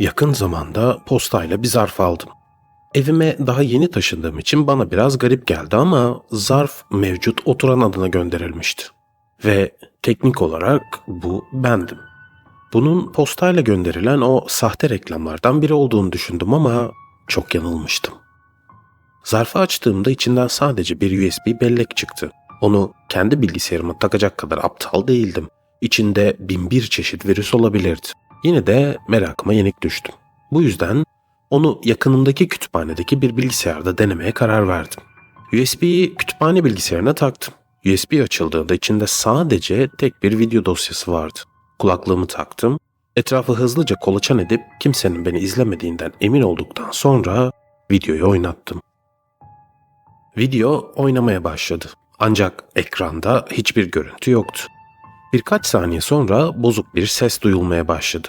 Yakın zamanda postayla bir zarf aldım. Evime daha yeni taşındığım için bana biraz garip geldi ama zarf mevcut oturan adına gönderilmişti. Ve teknik olarak bu bendim. Bunun postayla gönderilen o sahte reklamlardan biri olduğunu düşündüm ama çok yanılmıştım. Zarfı açtığımda içinden sadece bir USB bellek çıktı. Onu kendi bilgisayarıma takacak kadar aptal değildim. İçinde bin bir çeşit virüs olabilirdi. Yine de merakıma yenik düştüm. Bu yüzden onu yakınımdaki kütüphanedeki bir bilgisayarda denemeye karar verdim. USB'yi kütüphane bilgisayarına taktım. USB açıldığında içinde sadece tek bir video dosyası vardı. Kulaklığımı taktım. Etrafı hızlıca kolaçan edip kimsenin beni izlemediğinden emin olduktan sonra videoyu oynattım. Video oynamaya başladı. Ancak ekranda hiçbir görüntü yoktu. Birkaç saniye sonra bozuk bir ses duyulmaya başladı.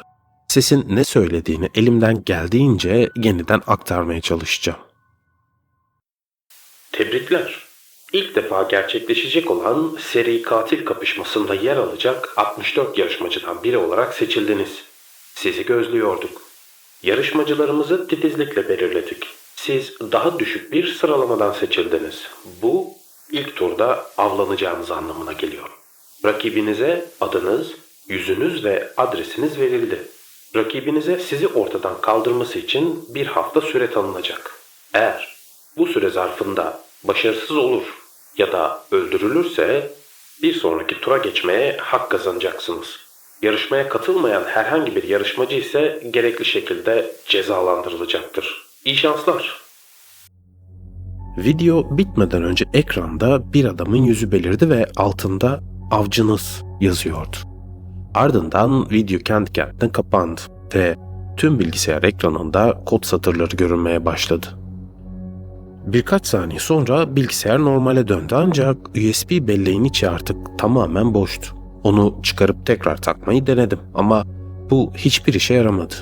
Sesin ne söylediğini elimden geldiğince yeniden aktarmaya çalışacağım. Tebrikler. İlk defa gerçekleşecek olan seri katil kapışmasında yer alacak 64 yarışmacıdan biri olarak seçildiniz. Sizi gözlüyorduk. Yarışmacılarımızı titizlikle belirledik. Siz daha düşük bir sıralamadan seçildiniz. Bu ilk turda avlanacağınız anlamına geliyor. Rakibinize adınız, yüzünüz ve adresiniz verildi. Rakibinize sizi ortadan kaldırması için bir hafta süre tanınacak. Eğer bu süre zarfında başarısız olur ya da öldürülürse bir sonraki tura geçmeye hak kazanacaksınız. Yarışmaya katılmayan herhangi bir yarışmacı ise gerekli şekilde cezalandırılacaktır. İyi şanslar. Video bitmeden önce ekranda bir adamın yüzü belirdi ve altında avcınız yazıyordu. Ardından video kendi kendine kapandı ve tüm bilgisayar ekranında kod satırları görünmeye başladı. Birkaç saniye sonra bilgisayar normale döndü ancak USB belleğin içi artık tamamen boştu. Onu çıkarıp tekrar takmayı denedim ama bu hiçbir işe yaramadı.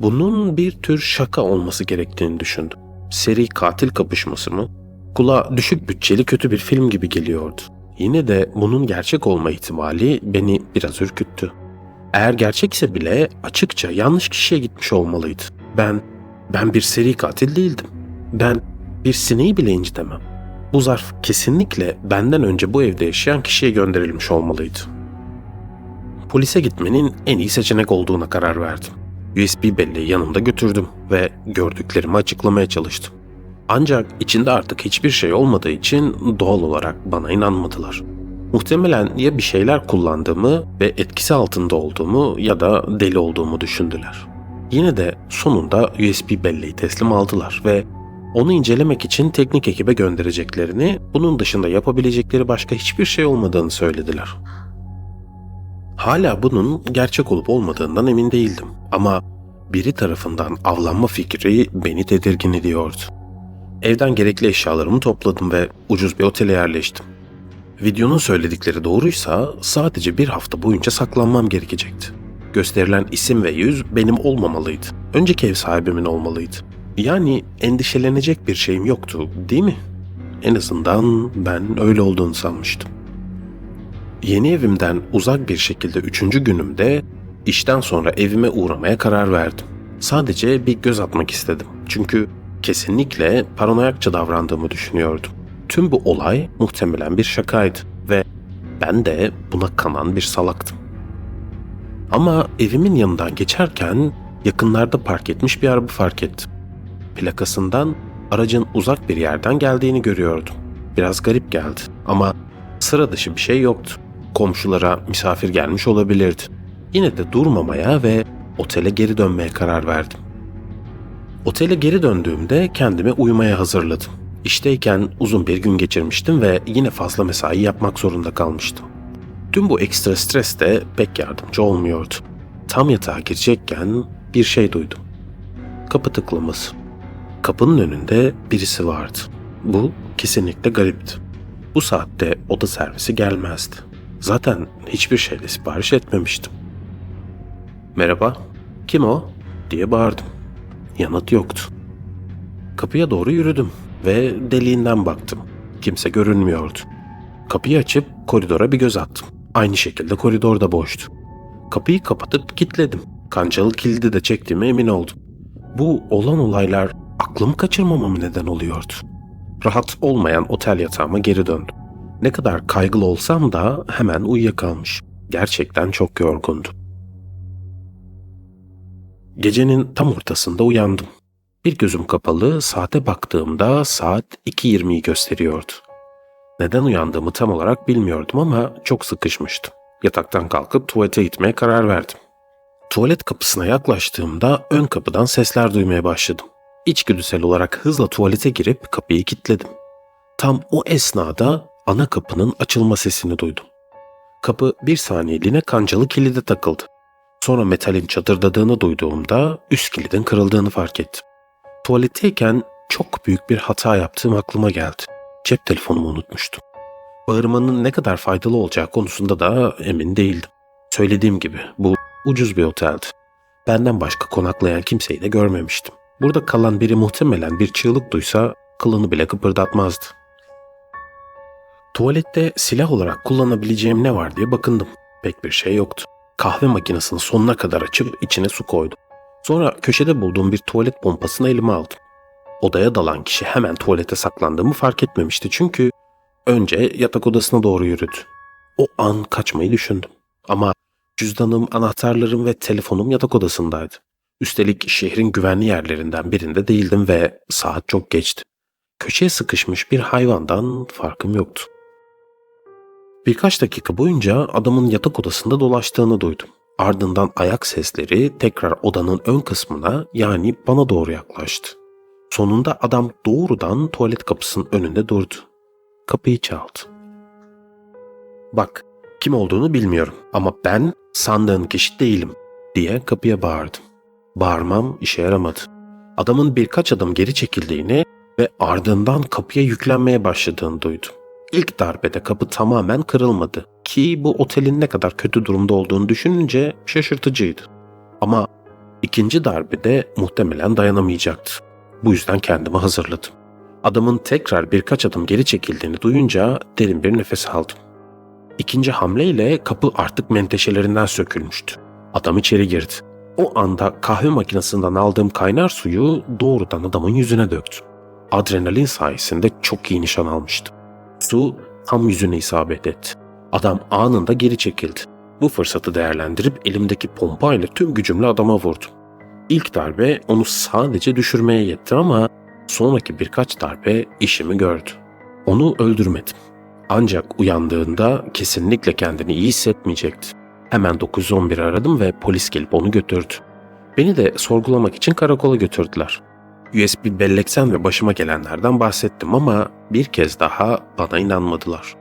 Bunun bir tür şaka olması gerektiğini düşündüm. Seri katil kapışması mı? Kulağa düşük bütçeli kötü bir film gibi geliyordu. Yine de bunun gerçek olma ihtimali beni biraz ürküttü. Eğer gerçekse bile açıkça yanlış kişiye gitmiş olmalıydı. Ben, ben bir seri katil değildim. Ben bir sineği bile incitemem. Bu zarf kesinlikle benden önce bu evde yaşayan kişiye gönderilmiş olmalıydı. Polise gitmenin en iyi seçenek olduğuna karar verdim. USB belleği yanımda götürdüm ve gördüklerimi açıklamaya çalıştım. Ancak içinde artık hiçbir şey olmadığı için doğal olarak bana inanmadılar. Muhtemelen ya bir şeyler kullandığımı ve etkisi altında olduğumu ya da deli olduğumu düşündüler. Yine de sonunda USB belleği teslim aldılar ve onu incelemek için teknik ekibe göndereceklerini, bunun dışında yapabilecekleri başka hiçbir şey olmadığını söylediler. Hala bunun gerçek olup olmadığından emin değildim ama biri tarafından avlanma fikri beni tedirgin ediyordu. Evden gerekli eşyalarımı topladım ve ucuz bir otele yerleştim. Videonun söyledikleri doğruysa sadece bir hafta boyunca saklanmam gerekecekti. Gösterilen isim ve yüz benim olmamalıydı. Önceki ev sahibimin olmalıydı. Yani endişelenecek bir şeyim yoktu, değil mi? En azından ben öyle olduğunu sanmıştım. Yeni evimden uzak bir şekilde üçüncü günümde işten sonra evime uğramaya karar verdim. Sadece bir göz atmak istedim. Çünkü kesinlikle paranoyakça davrandığımı düşünüyordum. Tüm bu olay muhtemelen bir şakaydı ve ben de buna kanan bir salaktım. Ama evimin yanından geçerken yakınlarda park etmiş bir araba fark ettim. Plakasından aracın uzak bir yerden geldiğini görüyordum. Biraz garip geldi ama sıra dışı bir şey yoktu. Komşulara misafir gelmiş olabilirdi. Yine de durmamaya ve otele geri dönmeye karar verdim. Otele geri döndüğümde kendimi uyumaya hazırladım. İşteyken uzun bir gün geçirmiştim ve yine fazla mesai yapmak zorunda kalmıştım. Tüm bu ekstra stres de pek yardımcı olmuyordu. Tam yatağa girecekken bir şey duydum. Kapı tıklaması. Kapının önünde birisi vardı. Bu kesinlikle garipti. Bu saatte oda servisi gelmezdi. Zaten hiçbir şeyle sipariş etmemiştim. Merhaba, kim o? diye bağırdım. Yanıt yoktu. Kapıya doğru yürüdüm ve deliğinden baktım. Kimse görünmüyordu. Kapıyı açıp koridora bir göz attım. Aynı şekilde koridor da boştu. Kapıyı kapatıp kilitledim. kancalı kilidi de çektiğime emin oldum. Bu olan olaylar aklımı kaçırmamam neden oluyordu. Rahat olmayan otel yatağıma geri döndüm. Ne kadar kaygılı olsam da hemen uyuyakalmış. Gerçekten çok yorgundum. Gecenin tam ortasında uyandım. Bir gözüm kapalı, saate baktığımda saat 2.20'yi gösteriyordu. Neden uyandığımı tam olarak bilmiyordum ama çok sıkışmıştım. Yataktan kalkıp tuvalete gitmeye karar verdim. Tuvalet kapısına yaklaştığımda ön kapıdan sesler duymaya başladım. İçgüdüsel olarak hızla tuvalete girip kapıyı kilitledim. Tam o esnada ana kapının açılma sesini duydum. Kapı bir saniyeliğine kancalı kilide takıldı. Sonra metalin çatırdadığını duyduğumda üst kilidin kırıldığını fark ettim. Tuvaletteyken çok büyük bir hata yaptığım aklıma geldi. Cep telefonumu unutmuştum. Bağırmanın ne kadar faydalı olacağı konusunda da emin değildim. Söylediğim gibi bu ucuz bir oteldi. Benden başka konaklayan kimseyi de görmemiştim. Burada kalan biri muhtemelen bir çığlık duysa kılını bile kıpırdatmazdı. Tuvalette silah olarak kullanabileceğim ne var diye bakındım. Pek bir şey yoktu. Kahve makinesini sonuna kadar açıp içine su koydum. Sonra köşede bulduğum bir tuvalet pompasını elime aldım. Odaya dalan kişi hemen tuvalete saklandığımı fark etmemişti çünkü önce yatak odasına doğru yürüdü. O an kaçmayı düşündüm. Ama cüzdanım, anahtarlarım ve telefonum yatak odasındaydı. Üstelik şehrin güvenli yerlerinden birinde değildim ve saat çok geçti. Köşeye sıkışmış bir hayvandan farkım yoktu. Birkaç dakika boyunca adamın yatak odasında dolaştığını duydum. Ardından ayak sesleri tekrar odanın ön kısmına yani bana doğru yaklaştı. Sonunda adam doğrudan tuvalet kapısının önünde durdu. Kapıyı çaldı. Bak, kim olduğunu bilmiyorum ama ben sandığın kişi değilim diye kapıya bağırdım. Bağırmam işe yaramadı. Adamın birkaç adım geri çekildiğini ve ardından kapıya yüklenmeye başladığını duydum. İlk darbede kapı tamamen kırılmadı ki bu otelin ne kadar kötü durumda olduğunu düşününce şaşırtıcıydı. Ama ikinci darbede muhtemelen dayanamayacaktı. Bu yüzden kendimi hazırladım. Adamın tekrar birkaç adım geri çekildiğini duyunca derin bir nefes aldım. İkinci hamleyle kapı artık menteşelerinden sökülmüştü. Adam içeri girdi. O anda kahve makinesinden aldığım kaynar suyu doğrudan adamın yüzüne döktüm. Adrenalin sayesinde çok iyi nişan almıştım. Su tam yüzüne isabet etti. Adam anında geri çekildi. Bu fırsatı değerlendirip elimdeki pompayla tüm gücümle adama vurdum. İlk darbe onu sadece düşürmeye yetti ama sonraki birkaç darbe işimi gördü. Onu öldürmedim. Ancak uyandığında kesinlikle kendini iyi hissetmeyecekti. Hemen 911 aradım ve polis gelip onu götürdü. Beni de sorgulamak için karakola götürdüler. USB belleksen ve başıma gelenlerden bahsettim ama bir kez daha bana inanmadılar.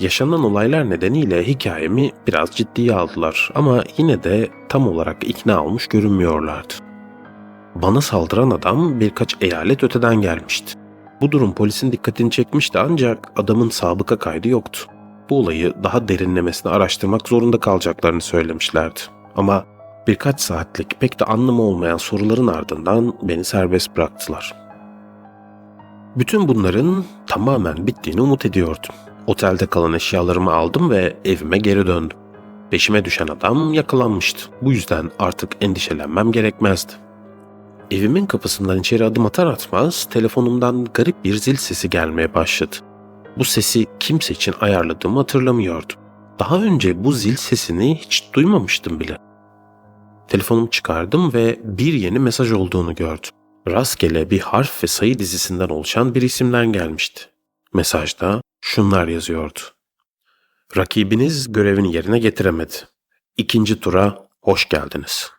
Yaşanan olaylar nedeniyle hikayemi biraz ciddiye aldılar ama yine de tam olarak ikna olmuş görünmüyorlardı. Bana saldıran adam birkaç eyalet öteden gelmişti. Bu durum polisin dikkatini çekmişti ancak adamın sabıka kaydı yoktu. Bu olayı daha derinlemesine araştırmak zorunda kalacaklarını söylemişlerdi. Ama birkaç saatlik pek de anlamı olmayan soruların ardından beni serbest bıraktılar. Bütün bunların tamamen bittiğini umut ediyordum. Otelde kalan eşyalarımı aldım ve evime geri döndüm. Peşime düşen adam yakalanmıştı. Bu yüzden artık endişelenmem gerekmezdi. Evimin kapısından içeri adım atar atmaz telefonumdan garip bir zil sesi gelmeye başladı. Bu sesi kimse için ayarladığımı hatırlamıyordum. Daha önce bu zil sesini hiç duymamıştım bile. Telefonumu çıkardım ve bir yeni mesaj olduğunu gördüm. Rastgele bir harf ve sayı dizisinden oluşan bir isimden gelmişti. Mesajda şunlar yazıyordu. Rakibiniz görevini yerine getiremedi. İkinci tura hoş geldiniz.